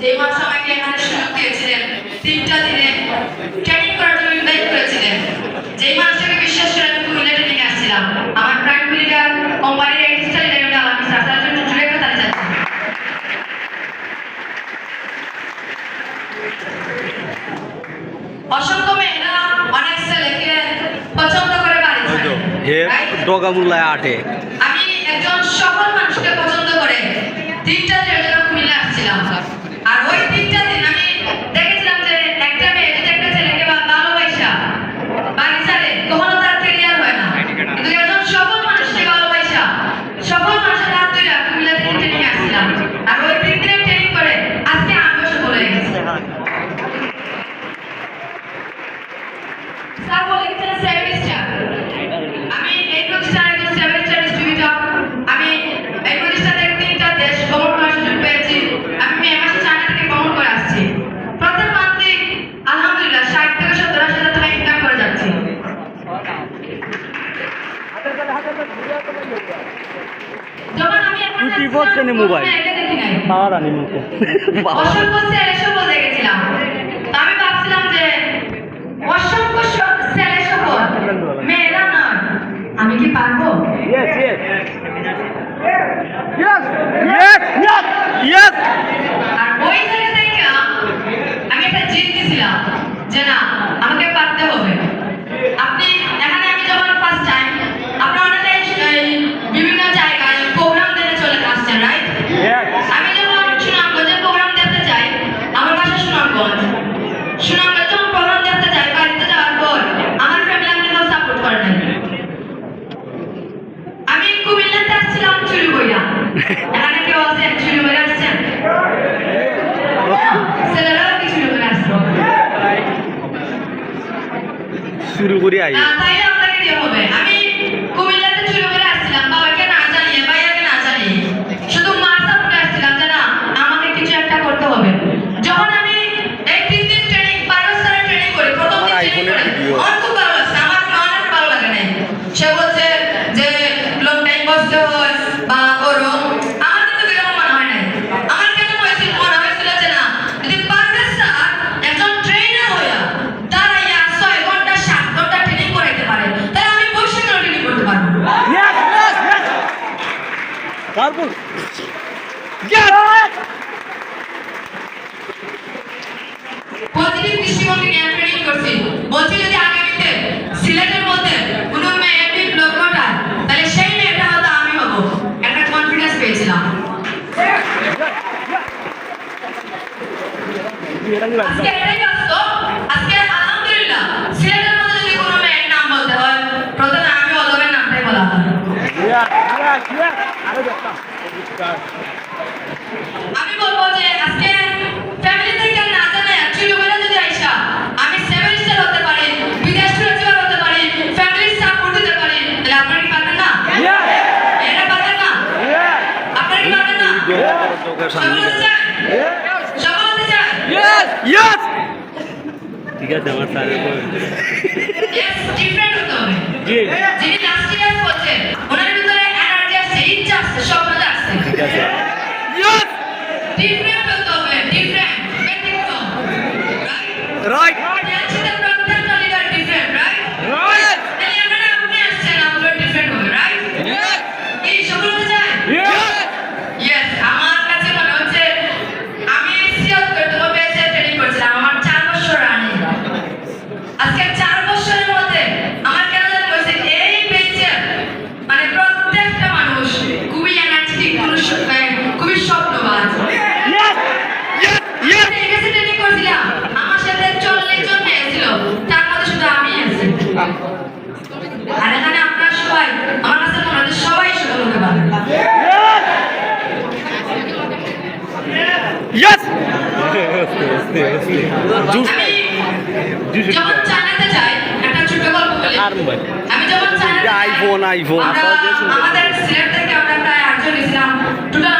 যে মাস আমাকে এখানে সুযোগ দিয়েছিলেন তিনটা দিনে ট্রেনিং করার জন্য ইনভাইট করেছিলেন। যেই মানুষটাকে বিশ্বাস করে আমি আসছিলাম আমার প্রাইম লিডার কোম্পানির জন্য জুড়ে তালি অসংখ্য মেয়েরা অনেক ছেলেকে পছন্দ করে বাড়ি? ডগামুল্লায় আটে। আমি একজন সফল মানুষকে পছন্দ করে তিনটা জন্য কুমিল্লা আসছিলাম আর ওই তিনটা দিন আমি দেখেছিলাম যে একটা মেয়ে যদি একটা ছেলেকে বা- ভালোবাসা বাড়ি ছাড়ে কখনো তার ক্যারিয়ার হয় না কিন্তু একজন সফল মানুষকে ভালোবাসা সফল মানুষের হাত ধরে কুমিল্লা থেকে ট্রেনিং আসছিলাম তিন দিনের ট্রেনিং করে। আজকে সফল হয়ে। গেছি স্যার সেভেন স্টার আমি এই প্রতিষ্ঠানের একজন সেভেন স্টার ডিস্ট্রিবিউটর আমি এই তিনটা। দেশ ভ্রমণ করার সুযোগ পেয়েছি। আমি মে মাসে চায়না থেকে ভ্রমণ করে আসছি। প্রথম মান্থে আলহামদুলিল্লাহ ষাট থেকে সত্তর আশি হাজার টাকা ইনকাম করে যাচ্ছি। যখন আমি এখন মোবাইল? পাওয়ার আনি মুখে। অসংখ্য সফল দেখেছিলাম তা আমি ভাবছিলাম যে অসংখ্য স্যার সফল মেয়েরা নয়। আমি কি পারব? ইয়েস ইয়েস ইয়েস শুরু করি আই পজিটিভ দৃষ্টিভঙ্গি ট্রেনিং করছি। বলছি যদি আগামীতে সিলেটের মধ্যে কোনো মেয়ে এমপি ব্লগ ঘটায় তাহলে সেই মেয়েটা হয়তো আমি হব। একটা কনফিডেন্স পেয়েছিলাম। আজকে এটাই ব্যস্ত আজকে আলহামদুলিল্লাহ সিলেটের মধ্যে যদি কোনো মেয়ের নাম বলতে হয় প্রথমে আমি অলবের নামটাই বলা হয়। আমি বলব যে আজকে ফ্যামিলি থেকে ঠিক আছে আমার স্যারের ঠিক আছে। ডিফারেন্ট হতে হবে ডিফারেন্ট ব্যতিক্রম রাইট রাইট টেনশনের প্রত্যেকটা লিডার ডিফারেন্ট রাইট রাইট তাহলে এখানে আপনি আসছেন আমরা ডিফারেন্ট হবে রাইট এই সফল হতে চাই ইয়েস ইয়েস আমার কাছে মনে হচ্ছে আমি ছিয়াত্তর তম ব্যাচে ট্রেনিং করছিলাম আমার চার বছর রানিং আজকে চার বছরের মধ্যে আমার কেন জানি হয়েছে এই ব্যাচে মানে প্রত্যেকটা মানুষ খুবই এনার্জেটিক মানুষ খুবই স্বপ্নবাজ ইয়েস ইয়েস ইয়েস আমি এই ব্যাচে ট্রেনিং করছিলাম আমার সাথে চল্লিশ জন মেয়ে ছিল তার মধ্যে শুধু আমি আপনারা সবাই আমার কাছে মনে সবাই সফল হতে আইফোন আইফোন আমাদের সিলেট থেকে আমরা প্রায় আটজন গেছিলাম। টোটাল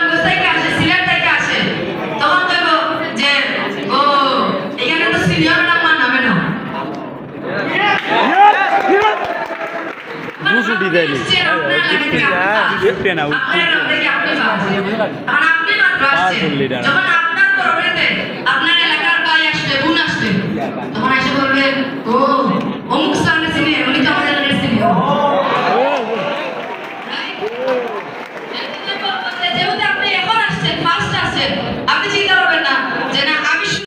উঠবে না। পাওয়ারফুল আপনার এলাকার ভাই আসবে আসবে তখন ও অমুক সামনে